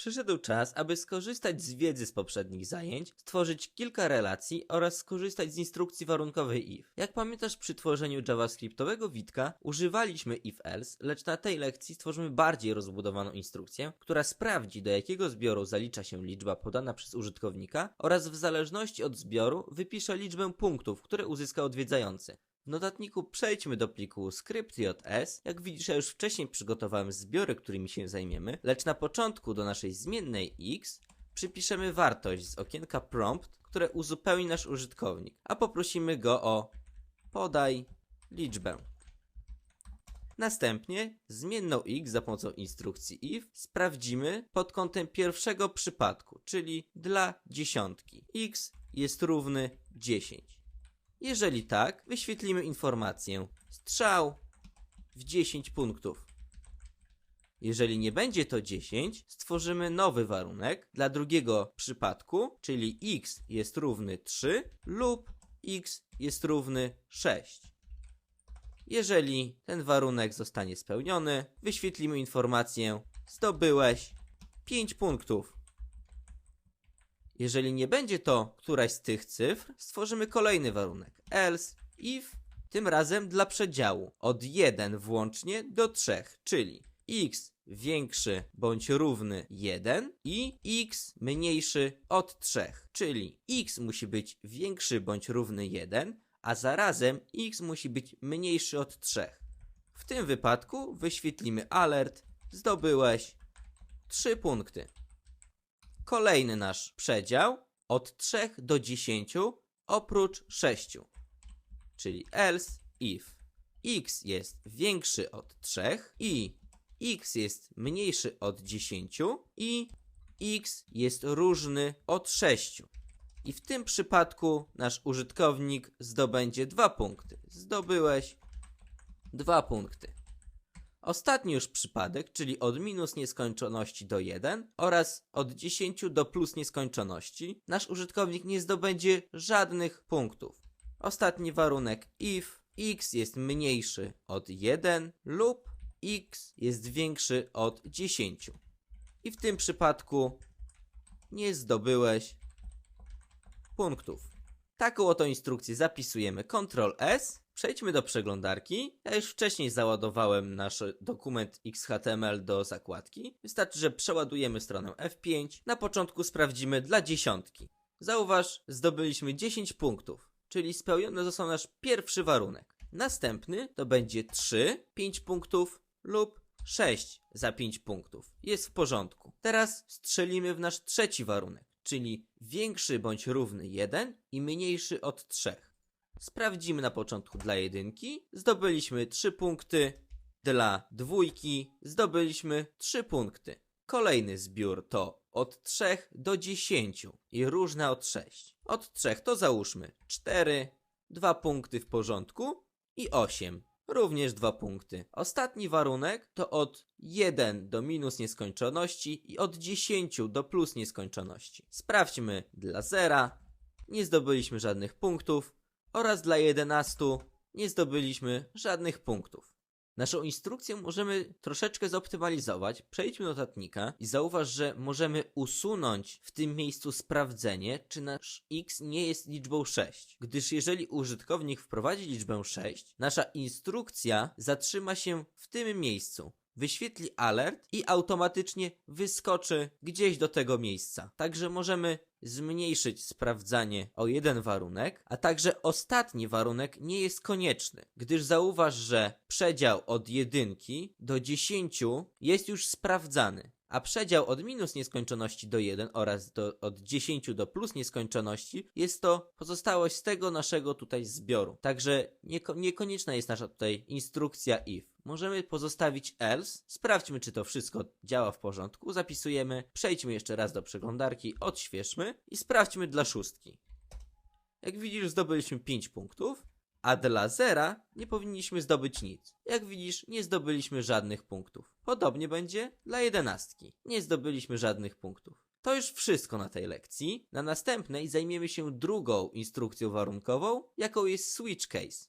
Przyszedł czas, aby skorzystać z wiedzy z poprzednich zajęć, stworzyć kilka relacji oraz skorzystać z instrukcji warunkowej if. Jak pamiętasz przy tworzeniu javascriptowego witka używaliśmy if-else, lecz na tej lekcji stworzymy bardziej rozbudowaną instrukcję, która sprawdzi do jakiego zbioru zalicza się liczba podana przez użytkownika oraz w zależności od zbioru wypisze liczbę punktów, które uzyska odwiedzający. Notatniku przejdźmy do pliku script.js. Jak widzisz, ja już wcześniej przygotowałem zbiory, którymi się zajmiemy, lecz na początku do naszej zmiennej x przypiszemy wartość z okienka prompt, które uzupełni nasz użytkownik, a poprosimy go o podaj liczbę. Następnie zmienną x za pomocą instrukcji if sprawdzimy pod kątem pierwszego przypadku, czyli dla dziesiątki. x jest równy 10. Jeżeli tak, wyświetlimy informację strzał w 10 punktów. Jeżeli nie będzie to 10, stworzymy nowy warunek dla drugiego przypadku, czyli x jest równy 3 lub x jest równy 6. Jeżeli ten warunek zostanie spełniony, wyświetlimy informację zdobyłeś 5 punktów. Jeżeli nie będzie to któraś z tych cyfr, stworzymy kolejny warunek else if tym razem dla przedziału od 1 włącznie do 3, czyli x większy bądź równy 1 i x mniejszy od 3, czyli x musi być większy bądź równy 1, a zarazem x musi być mniejszy od 3. W tym wypadku wyświetlimy alert zdobyłeś 3 punkty. Kolejny nasz przedział od 3 do 10 oprócz 6. Czyli else if x jest większy od 3 i x jest mniejszy od 10 i x jest różny od 6. I w tym przypadku nasz użytkownik zdobędzie 2 punkty. Zdobyłeś 2 punkty. Ostatni już przypadek, czyli od minus nieskończoności do 1 oraz od 10 do plus nieskończoności, nasz użytkownik nie zdobędzie żadnych punktów. Ostatni warunek if x jest mniejszy od 1 lub x jest większy od 10. I w tym przypadku nie zdobyłeś punktów. Taką oto instrukcję zapisujemy Ctrl S. Przejdźmy do przeglądarki. Ja już wcześniej załadowałem nasz dokument XHTML do zakładki. Wystarczy, że przeładujemy stronę F5. Na początku sprawdzimy dla dziesiątki. Zauważ, zdobyliśmy 10 punktów, czyli spełniony został nasz pierwszy warunek. Następny to będzie 3, 5 punktów lub 6 za 5 punktów. Jest w porządku. Teraz strzelimy w nasz trzeci warunek, czyli większy bądź równy 1 i mniejszy od 3. Sprawdzimy na początku dla jedynki. Zdobyliśmy 3 punkty. Dla dwójki zdobyliśmy 3 punkty. Kolejny zbiór to od 3 do 10 i różne od 6. Od 3 to załóżmy 4, 2 punkty w porządku i 8. Również 2 punkty. Ostatni warunek to od 1 do minus nieskończoności i od 10 do plus nieskończoności. Sprawdźmy dla 0. Nie zdobyliśmy żadnych punktów oraz dla 11 nie zdobyliśmy żadnych punktów. Naszą instrukcję możemy troszeczkę zoptymalizować. Przejdźmy do notatnika i zauważ, że możemy usunąć w tym miejscu sprawdzenie, czy nasz x nie jest liczbą 6. Gdyż jeżeli użytkownik wprowadzi liczbę 6, nasza instrukcja zatrzyma się w tym miejscu wyświetli alert i automatycznie wyskoczy gdzieś do tego miejsca. Także możemy zmniejszyć sprawdzanie o jeden warunek, a także ostatni warunek nie jest konieczny, gdyż zauważ, że przedział od jedynki do 10 jest już sprawdzany a przedział od minus nieskończoności do 1 oraz do, od 10 do plus nieskończoności jest to pozostałość z tego naszego tutaj zbioru. Także nieko, niekonieczna jest nasza tutaj instrukcja if. Możemy pozostawić else, sprawdźmy czy to wszystko działa w porządku, zapisujemy, przejdźmy jeszcze raz do przeglądarki, odświeżmy i sprawdźmy dla szóstki. Jak widzisz zdobyliśmy 5 punktów, a dla zera nie powinniśmy zdobyć nic. Jak widzisz, nie zdobyliśmy żadnych punktów. Podobnie będzie dla jedenastki. Nie zdobyliśmy żadnych punktów. To już wszystko na tej lekcji. Na następnej zajmiemy się drugą instrukcją warunkową, jaką jest switch case.